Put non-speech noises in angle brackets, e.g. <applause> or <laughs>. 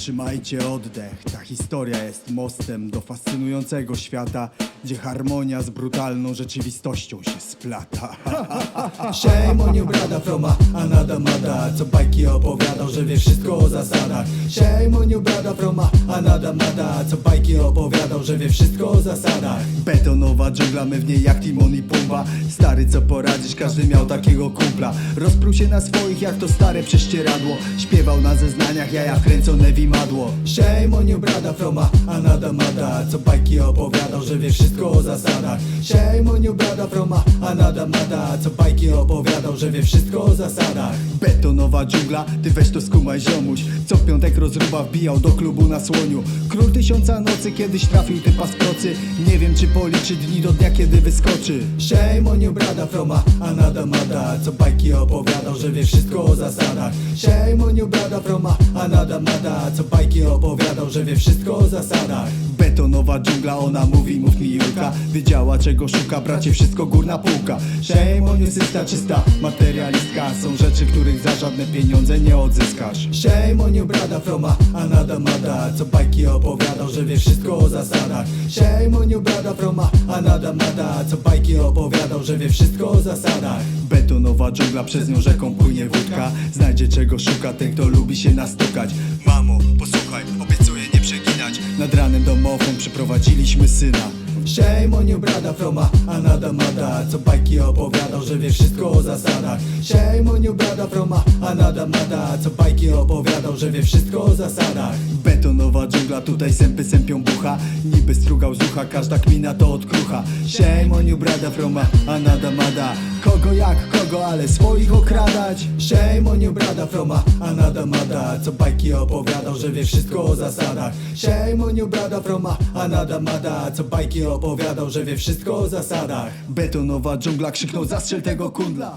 Zatrzymajcie oddech, ta historia jest mostem do fascynującego świata, gdzie harmonia z brutalną rzeczywistością się splata. <laughs> Shame on you brada from a another mother Co bajki opowiadał, że wie wszystko o zasadach. Shame on you brada from a another mother Co bajki opowiadał, że wie wszystko o zasadach. Betonowa dżungla, my w niej jak Timon i Pumba. Stary co poradzisz, każdy miał takiego kumpla. Rozprół się na swoich jak to stare prześcieradło. Śpiewał na zeznaniach, jaja wkręcone w imadło. Shame on you brada from a another mother Co bajki opowiadał, że wie wszystko o zasadach. Shame on you brada from Co bajki opowiadał, że wie wszystko o zasadach. Betonowa dżungla, ty weź to skumaj ziomuś. Co piątek rozruba wbijał do klubu na słoniu. Król tysiąca nocy kiedyś trafił typa z procy. Nie wiem czy policzy dni do dnia kiedy wyskoczy. Shame on you brada from a another mother Co bajki opowiadał, że wie wszystko o zasadach. Shame on you brada from a another mother Co bajki opowiadał, że wie wszystko o zasadach Betonowa dżungla, ona mówi, mów mi Julka. Wiedziała czego szuka, bracie, wszystko górna półka. Shame on systa, czysta materialistka. Są rzeczy, których za żadne pieniądze nie odzyskasz. Shame brada from a another mother Co bajki opowiadał, że wie wszystko o zasadach. Shame brada from a another mother Co bajki opowiadał, że wie wszystko o zasadach. Betonowa dżungla, przez nią rzeką płynie wódka. Znajdzie czego szuka ten, kto lubi się nastukać. Mamo, posłuchaj, obiecuję nie przeginać. Nad ranem przyprowadziliśmy syna. Shame on brada from a another mother. Co bajki opowiadał, że wie wszystko o zasadach. Shame on brada from a another mother. Co bajki opowiadał, że wie wszystko o zasadach. Betonowa dżungla, tutaj sępy sępią bucha Niby strugał z ucha, każda kmina to odkrucha. Shame on you brada from a another mother. Kogo jak kogo, ale swoich okradać. Shame on you brada from a another mother. Co bajki opowiadał, że wie wszystko o zasadach. Shame on you brada from a another mother. Co bajki opowiadał, że wie wszystko o zasadach. Betonowa dżungla krzyknął zastrzel tego kundla